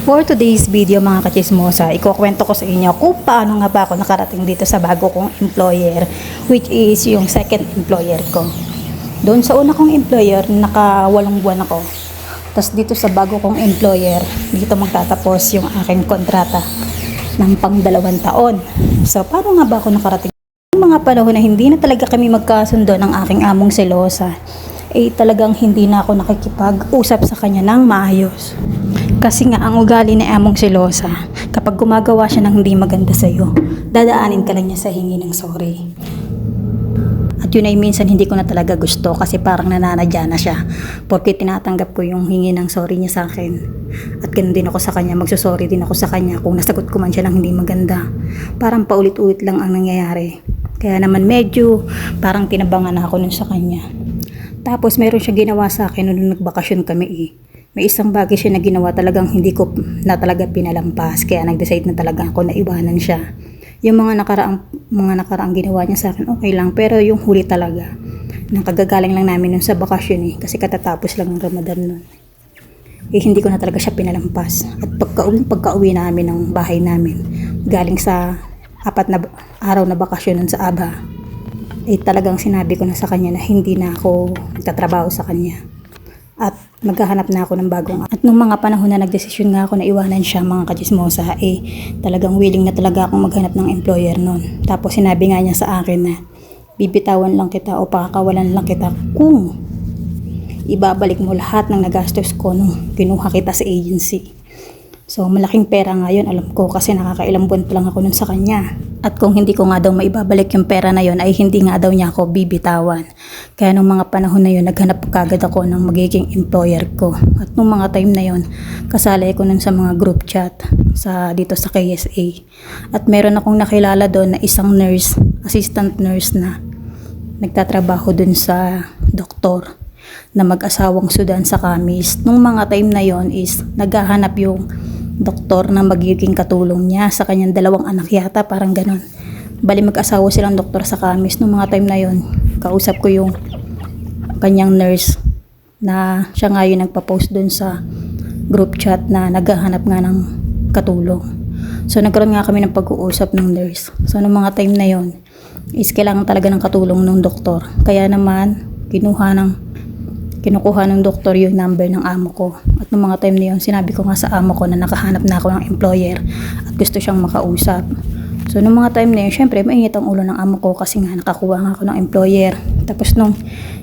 For today's video mga kachismosa, ikukwento ko sa inyo kung paano nga ba ako nakarating dito sa bago kong employer which is yung second employer ko. Doon sa una kong employer, naka walong buwan ako. Tapos dito sa bago kong employer, dito magtatapos yung aking kontrata ng pang dalawang taon. So, paano nga ba ako nakarating? Yung mga panahon na hindi na talaga kami magkasundo ng aking among selosa, eh talagang hindi na ako nakikipag-usap sa kanya ng maayos. Kasi nga, ang ugali ni among selosa, kapag gumagawa siya ng hindi maganda sa'yo, dadaanin ka lang niya sa hingi ng sorry. At yun ay minsan hindi ko na talaga gusto kasi parang nananadya na siya. Porque tinatanggap ko yung hingi ng sorry niya sa akin. At ganun din ako sa kanya, magsusorry din ako sa kanya kung nasagot ko man siya ng hindi maganda. Parang paulit-ulit lang ang nangyayari. Kaya naman medyo parang tinabangan na ako nun sa kanya. Tapos meron siya ginawa sa akin nung nagbakasyon kami eh. May isang bagay siya na ginawa talagang hindi ko na talaga pinalampas. Kaya nag-decide na talaga ako na iwanan siya. Yung mga nakaraang, mga nakaraang ginawa niya sa akin, okay lang. Pero yung huli talaga, nang kagagaling lang namin nun sa bakasyon eh. Kasi katatapos lang ng Ramadan nun. Eh, hindi ko na talaga siya pinalampas. At pagka, pagka-uwi namin ng bahay namin, galing sa apat na araw na bakasyon nun sa Aba, eh talagang sinabi ko na sa kanya na hindi na ako nagtatrabaho sa kanya. Maghahanap na ako ng bagong. At nung mga panahon na nagdesisyon nga ako na iwanan siya mga kachismosa, eh talagang willing na talaga akong maghanap ng employer nun. Tapos sinabi nga niya sa akin na bibitawan lang kita o pakakawalan lang kita kung ibabalik mo lahat ng nagastos ko nung kinuha kita sa agency. So, malaking pera nga yun, alam ko, kasi nakakailang buwan pa lang ako nun sa kanya. At kung hindi ko nga daw maibabalik yung pera na yun, ay hindi nga daw niya ako bibitawan. Kaya nung mga panahon na yun, naghanap kagad ako ng magiging employer ko. At nung mga time na yun, kasali ko nun sa mga group chat sa dito sa KSA. At meron akong nakilala doon na isang nurse, assistant nurse na nagtatrabaho dun sa doktor na mag-asawang Sudan sa Kamis. Nung mga time na yon is naghahanap yung doktor na magiging katulong niya sa kanyang dalawang anak yata, parang ganun. Bali mag-asawa silang doktor sa Kamis. Nung mga time na yon kausap ko yung kanyang nurse na siya nga yung nagpa-post dun sa group chat na naghahanap nga ng katulong. So nagkaroon nga kami ng pag-uusap ng nurse. So nung mga time na yon is kailangan talaga ng katulong ng doktor. Kaya naman kinuha ng kinukuha ng doktor yung number ng amo ko. At nung mga time na yun, sinabi ko nga sa amo ko na nakahanap na ako ng employer at gusto siyang makausap. So nung mga time na yun, syempre mainit ang ulo ng amo ko kasi nga nakakuha nga ako ng employer. Tapos nung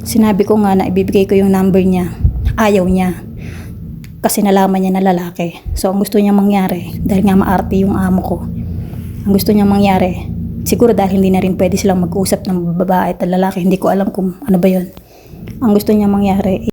sinabi ko nga na ibibigay ko yung number niya, ayaw niya. Kasi nalaman niya na lalaki. So ang gusto niya mangyari, dahil nga maarte yung amo ko, ang gusto niya mangyari, siguro dahil hindi na rin pwede silang mag-usap ng babae at lalaki, hindi ko alam kung ano ba yun. Ang gusto niya mangyari,